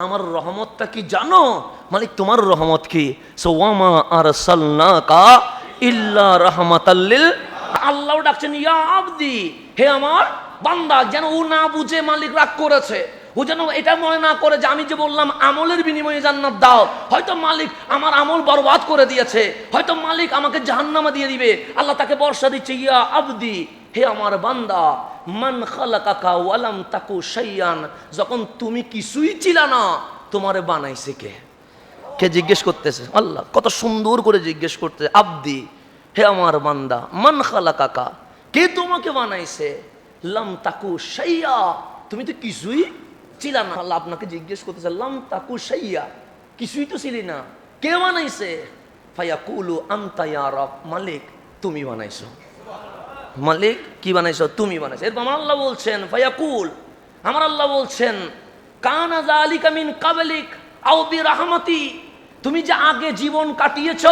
আমার রহমতটা কি জানো? মালিক, তোমার রহমত কি? সোয়ামা আর সাল্লাকা ইল্লা রহমাতাল্লিল আল্লাহ ডাকছেন, ইয়া আবদি, হে আমার বান্দা, যেন ও না বুঝে মালিক রাগ করেছে। ও যেন এটা মনে না করে যে আমি যে বললাম, আমলের বিনিময়ে জান্নাত দাও। হয়তো মালিক আমার আমল বরবাদ করে দিয়েছে। হয়তো মালিক আমাকে জাহান্নামা দিয়ে দিবে। আল্লাহ তাকে বর্ষা দিচ্ছে, ইয়া আবদি হে আমার বান্দা, মান খালাকাকা ওয়ালাম তাকু শাইয়ান, যখন তুমি কিছুই ছিল না, তোমারে বানাইছে কে? কে জিজ্ঞেস করতেছে? আল্লাহ, কত সুন্দর করে জিজ্ঞেস করতে আব্দি, হে আমার বান্দা, মান খালাকাকা, কে তোমাকে বানাইছে? লাম তাকু শাইয়া, তুমি তো কিছুই ছিল না। আল্লাহ আপনাকে জিজ্ঞেস করতেছে, লাম তাকু শাইয়া, কিছুই তো ছিলি না, কে বানাইছে? ফাইয়া কুলু আন্তা রব, মালিক, তুমি বানাইছো। মালিক, কি বানাইছো? তুমি বানাইছো। এরপর আমার আল্লাহ বলছেন, ফায়াকুল। আমার আল্লাহ বলছেন কানাজা আলী কামিন কাবলিক আও বি রাহমাতি তুমি যে আগে জীবন কাটিয়েছ,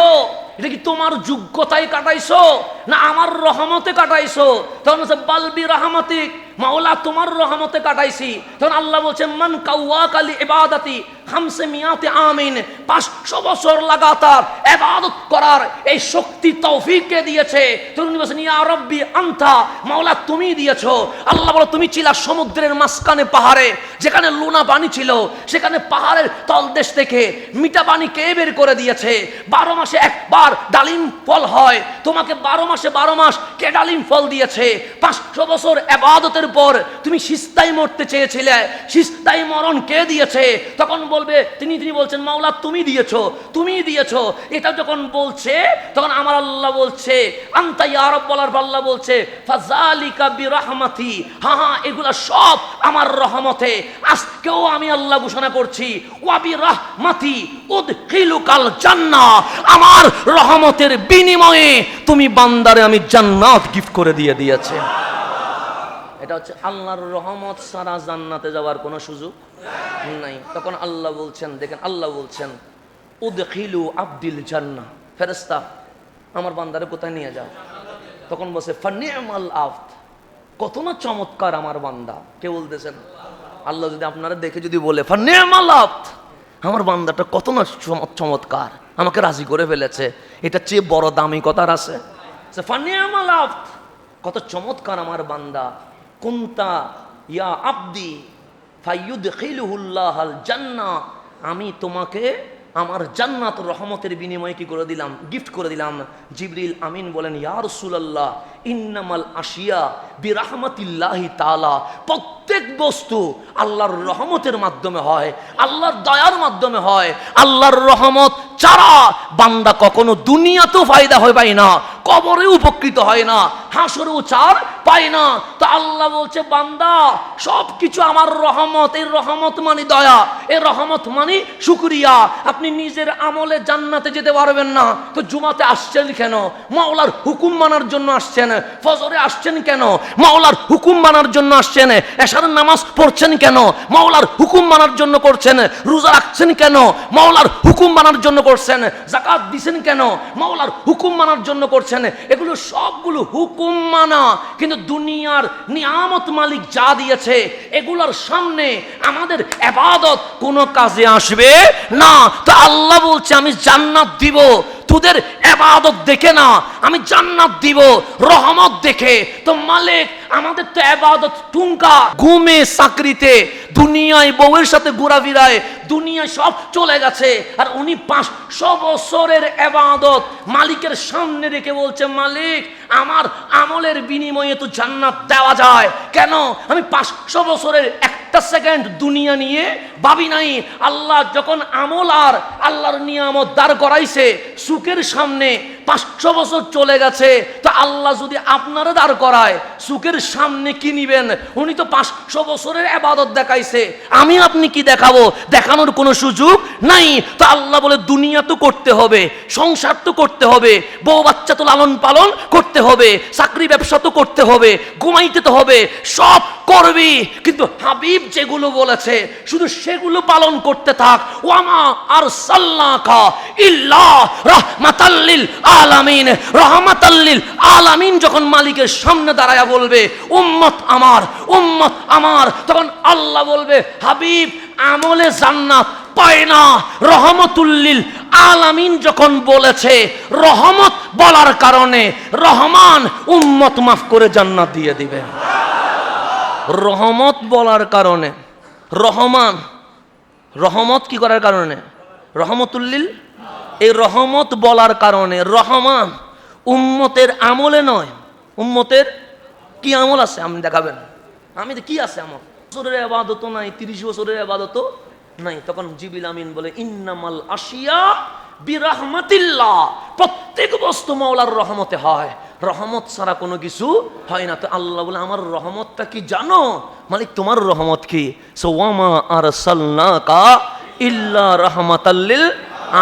এটা কি তোমার যোগ্যতায় কাটাইছো? না আমার রহমতে কাটাইছো? তখন বলছে বালবি রাহমাতিক, মাওলা তোমার রহমতে কাটাইছি। তখন আল্লাহ বলছেন মান কাউয়া কালি ইবাদাতি হামসে মিয়াতে আমিন, পাঁচশো বছর লাগাতার এবাদত করার এই শক্তি তৌফিককে দিয়েছে? উনি বলছেন, ইয়া রব্বি আন্তা, মাওলা তুমি দিয়েছ। আল্লাহ বলো, তুমি ছিলা সমুদ্রের মাঝখানে পাহাড়ে, যেখানে লোনা পানি ছিল, সেখানে পাহাড়ের তলদেশ থেকে মিঠা পানি কে বের করে দিয়েছে? বারো মাসে একবার ডালিম ফল হয়, তোমাকে বারো মাসে বারো মাস কে ডালিম ফল দিয়েছে। পাঁচশো বছর এবাদতের পর তুমি সিস্তাই মরতে চেয়েছিলে। সিস্তাই মরণ কে দিয়েছে? তখন বলবে, তিনি তিনি বলছেন, মাওলা, তুমি দিয়েছ তুমি দিয়েছ। এটা যখন বলছে, তখন আমার আল্লাহ বলছে আন্তাই আরব বলার পর আল্লাহ বলছে ফাজালিকা বিরহমাতি। হ্যাঁ হ্যাঁ এগুলা সব আমার রহমতে। আজকেও আমি আল্লাহ ঘোষণা করছি ওয়াবি রহমাতি উদখিলুকাল জান্নাহ। আমার রহমতের বিনিময়ে তুমি বান্দারে আমি জান্নাত গিফট করে দিয়ে দিয়েছে। এটা হচ্ছে আল্লাহর রহমত সারা জান্নাতে যাওয়ার কোনো সুযোগ নাই। তখন আল্লাহ বলছেন, দেখেন আল্লাহ বলছেন, উদখিলু আব্দিল জান্না ফেরেস্তা আমার বান্দারে কোথায় নিয়ে যাও? তখন বলছে ফানিয়ামাল আফত কত না চমৎকার আমার বান্দা। কে বলতেছেন? আল্লাহ যদি আপনারা দেখে যদি বলে ফানিয়ামাল আফত আমার বান্দাটা কত না চম- চমৎকার। আমাকে রাজি করে ফেলেছে। এটা চেয়ে বড় দামি কথার আছে। কত চমৎকার আমার বান্দা। কুন্তা ইয়া আব্দি জান্না আমি তোমাকে আমার জান্নাত রহমতের বিনিময়ে কি করে দিলাম? গিফট করে দিলাম। জিবরিল আমিন বলেন, ইয়া রাসূলুল্লাহ, ইন্নামাল আশিয়া বিরাহমাতিল্লাহি তালা প্রত্যেক বস্তু আল্লাহর রহমতের মাধ্যমে হয়, আল্লাহর দয়ার মাধ্যমে হয়, আল্লাহর রহমত ছাড়া বান্দা কখনো দুনিয়াতেও ফায়দা হয় পায় না কবরে উপকৃত হয় না, হাসরেও চার পায় না। তো আল্লাহ বলছে, বান্দা সব কিছু আমার রহমত, এই রহমত মানে দয়া, এই রহমত মানে শুক্রিয়া। আপনি নিজের আমলে জান্নাতে যেতে পারবেন না। তো জুমাতে আসছেন কেন? মাওলার হুকুম মানার জন্য আসছেন? ফজরে আসছেন কেন? মাওলার হুকুম মানার জন্য আসছেন এশারের নামাজ পড়ছেন কেন? মাওলার হুকুম মানার জন্য করছেন, রোজা রাখছেন কেন? মাওলার হুকুম মানার জন্য করছেন জাকাত দিছেন কেন? মাওলার হুকুম মানার জন্য করছেন, এগুলো সবগুলো হুকুম মানা, কিন্তু দুনিয়ার নিয়ামত মালিক যা দিয়েছে, এগুলোর সামনে আমাদের এবাদত কোনো কাজে আসবে না। তো আল্লাহ বলছে, আমি জান্নাত দিব তোদের এবাদত দেখে না, আমি জান্নাত দিব, রহমত দেখে। তো মালিক, আমাদের তো এবাদত টুঙ্কা ঘুমে, চাকরিতে, দুনিয়ায়, বউয়ের সাথে ঘোরাফিরায়, দুনিয়ায় সব চলে গেছে। আর উনি পাঁচশো বছরের এবাদত মালিকের সামনে রেখে বলছে, মালিক, আমার আমলের বিনিময়ে তো জান্নাত দেওয়া যায়। কেন? আমি পাঁচশো বছরের একটা সেকেন্ড দুনিয়া নিয়ে ভাবি নাই। আল্লাহ যখন আমল আর আল্লাহর নিয়ামত দাঁড় করাইছে, সুখের সামনে পাঁচশো বছর চলে গেছে, তো আল্লাহ যদি আপনারা দাঁড় করায়, সুখের সামনে কি নিবেন? উনি তো পাঁচশো বছরের আবাদত দেখাইছে। আমি আপনি কি দেখাবো? দেখানোর কোনো সুযোগ নাই। তো আল্লাহ বলে, দুনিয়া তো করতে হবে, সংসার তো করতে হবে, বউ বাচ্চা তো লালন পালন করতে হবে, চাকরি ব্যবসা তো করতে হবে, ঘুমাইতে তো হবে, সব করবি। কিন্তু হাবিব যেগুলো বলেছে, শুধু সেগুলো পালন করতে থাক। ওয়ামা আর সাল্লাকা ইল্লা রাহমাতাল্লিল আলামিন। রহমাতাল্লিল আলামিন যখন মালিকের সামনে দাঁড়ায়া বলবে, উম্মত আমার উম্মত আমার, তখন আল্লাহ বলবে, হাবিব, আমলে জান্নাত পায় না। রহমতুল্লিল আলামিন যখন বলেছে, রহমত বলার কারণে রহমান উম্মত মাফ করে জান্নাত দিয়ে দিবে রহমত বলার কারণে, রহমান, রহমত কি করার কারণে? রহমতুল্লিল? এই রহমত বলার কারণে, রহমান উম্মতের আমলে নয়। উম্মতের কি আমল আছে? আপনি দেখাবেন। আমি কি আছে আমল? বছরের আবাদত নাই, তিরিশ বছরের আবাদত নাই। তখন জিবিল আমিন বলে, ইন্নামাল আসিয়া বিরহমাতিল্লাহ। প্রত্যেক বস্তু মাওলার রহমতে হয়। রহমত ছাড়া কোনো কিছু হয় না। তো আল্লাহ বলে, আমার রহমতটা কি জানো? মালিক, তোমার রহমত কি? সো ওয়ামা আর সাল্লাকা ইল্লা রহমাতাল্লিল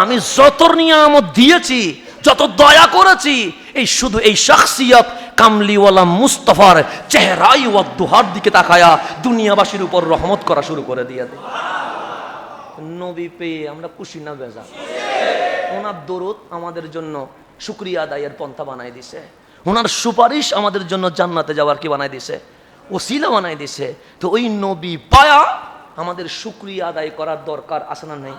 আমি যত নিয়ামত দিয়েছি যত দয়া করেছি, এই শুধু এই শখসিয়ত কামলিওয়ালা মুস্তফার চেহারাই ও দুহার দিকে তাকায়া দুনিয়াবাসীর উপর রহমত করা শুরু করে দেয় নবী পেয়ে আমরা খুশি না বেজা ওনার দরদ আমাদের জন্য শুক্রিয়া আদায়ের পন্থা বানাই দিছে। ওনার সুপারিশ আমাদের জন্য জান্নাতে যাওয়ার কি বানাই দিছে? ওসিলা বানাই দিছে। তো ওই নবী পায়া আমাদের শুক্রিয়া আদায় করার দরকার আছে না নেই?